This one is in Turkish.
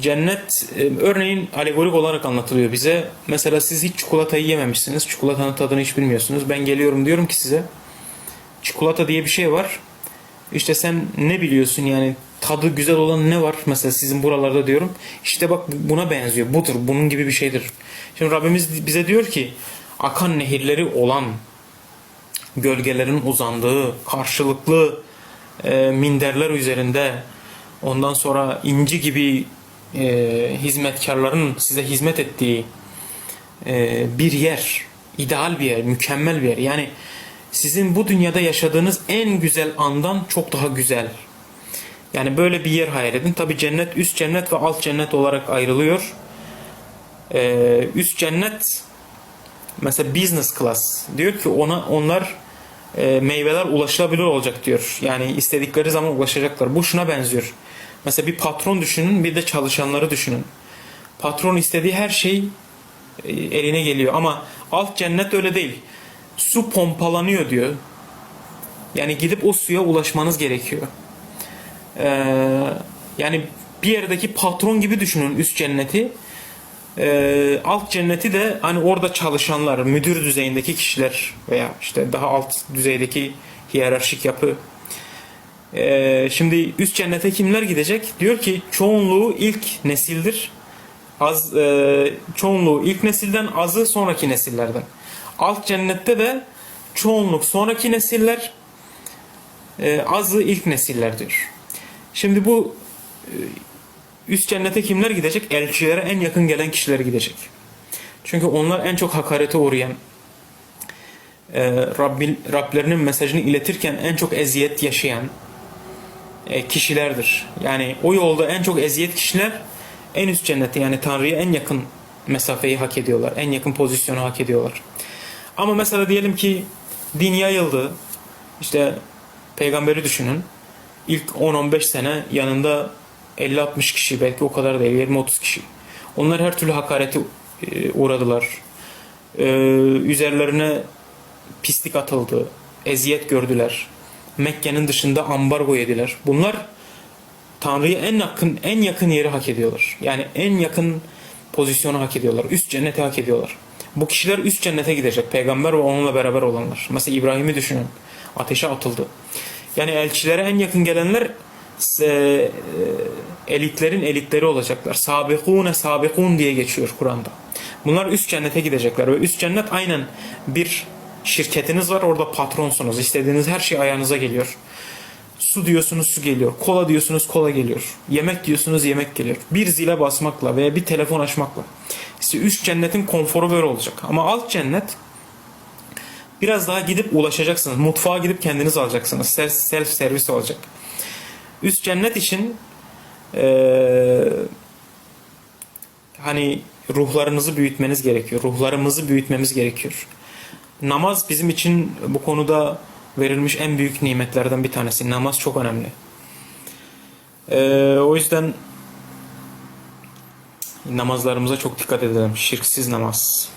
Cennet e, örneğin alegorik olarak anlatılıyor bize. Mesela siz hiç çikolatayı yememişsiniz. Çikolatanın tadını hiç bilmiyorsunuz. Ben geliyorum diyorum ki size çikolata diye bir şey var. İşte sen ne biliyorsun yani tadı güzel olan ne var mesela sizin buralarda diyorum. İşte bak buna benziyor. Budur. Bunun gibi bir şeydir. Şimdi Rabbimiz bize diyor ki akan nehirleri olan gölgelerin uzandığı karşılıklı e, minderler üzerinde ondan sonra inci gibi e, hizmetkarların size hizmet ettiği e, bir yer, ideal bir yer, mükemmel bir yer. Yani sizin bu dünyada yaşadığınız en güzel andan çok daha güzel. Yani böyle bir yer hayal edin. Tabi cennet üst cennet ve alt cennet olarak ayrılıyor. E, üst cennet mesela business class diyor ki ona onlar e, meyveler ulaşılabilir olacak diyor. Yani istedikleri zaman ulaşacaklar. Bu şuna benziyor. Mesela bir patron düşünün, bir de çalışanları düşünün. Patron istediği her şey e, eline geliyor ama alt cennet öyle değil. Su pompalanıyor diyor. Yani gidip o suya ulaşmanız gerekiyor. Ee, yani bir yerdeki patron gibi düşünün üst cenneti. Ee, alt cenneti de hani orada çalışanlar, müdür düzeyindeki kişiler veya işte daha alt düzeydeki hiyerarşik yapı. Ee, şimdi üst cennete kimler gidecek? Diyor ki çoğunluğu ilk nesildir. Az e, çoğunluğu ilk nesilden, azı sonraki nesillerden. Alt cennette de çoğunluk sonraki nesiller, e, azı ilk nesiller diyor. Şimdi bu e, üst cennete kimler gidecek? Elçilere en yakın gelen kişiler gidecek. Çünkü onlar en çok hakarete uğrayan, e, Rabbil, Rablerinin mesajını iletirken en çok eziyet yaşayan kişilerdir. Yani o yolda en çok eziyet kişiler en üst cennete yani Tanrı'ya en yakın mesafeyi hak ediyorlar. En yakın pozisyonu hak ediyorlar. Ama mesela diyelim ki din yayıldı. İşte peygamberi düşünün. İlk 10-15 sene yanında 50-60 kişi belki o kadar değil 20-30 kişi. Onlar her türlü hakarete e, uğradılar. Ee, üzerlerine pislik atıldı. Eziyet gördüler. Mekke'nin dışında ambargo yediler. Bunlar Tanrı'ya en yakın en yakın yeri hak ediyorlar. Yani en yakın pozisyonu hak ediyorlar. Üst cenneti hak ediyorlar. Bu kişiler üst cennete gidecek. Peygamber ve onunla beraber olanlar. Mesela İbrahim'i düşünün. Ateşe atıldı. Yani elçilere en yakın gelenler e, elitlerin elitleri olacaklar. Sabikune sabikun diye geçiyor Kur'an'da. Bunlar üst cennete gidecekler ve üst cennet aynen bir şirketiniz var orada patronsunuz. İstediğiniz her şey ayağınıza geliyor. Su diyorsunuz su geliyor. Kola diyorsunuz kola geliyor. Yemek diyorsunuz yemek geliyor. Bir zile basmakla veya bir telefon açmakla. İşte üst cennetin konforu böyle olacak. Ama alt cennet biraz daha gidip ulaşacaksınız. Mutfağa gidip kendiniz alacaksınız. Self, self servis olacak. Üst cennet için ee, hani ruhlarınızı büyütmeniz gerekiyor. Ruhlarımızı büyütmemiz gerekiyor. Namaz bizim için bu konuda verilmiş en büyük nimetlerden bir tanesi. Namaz çok önemli. Ee, o yüzden namazlarımıza çok dikkat edelim. Şirksiz namaz.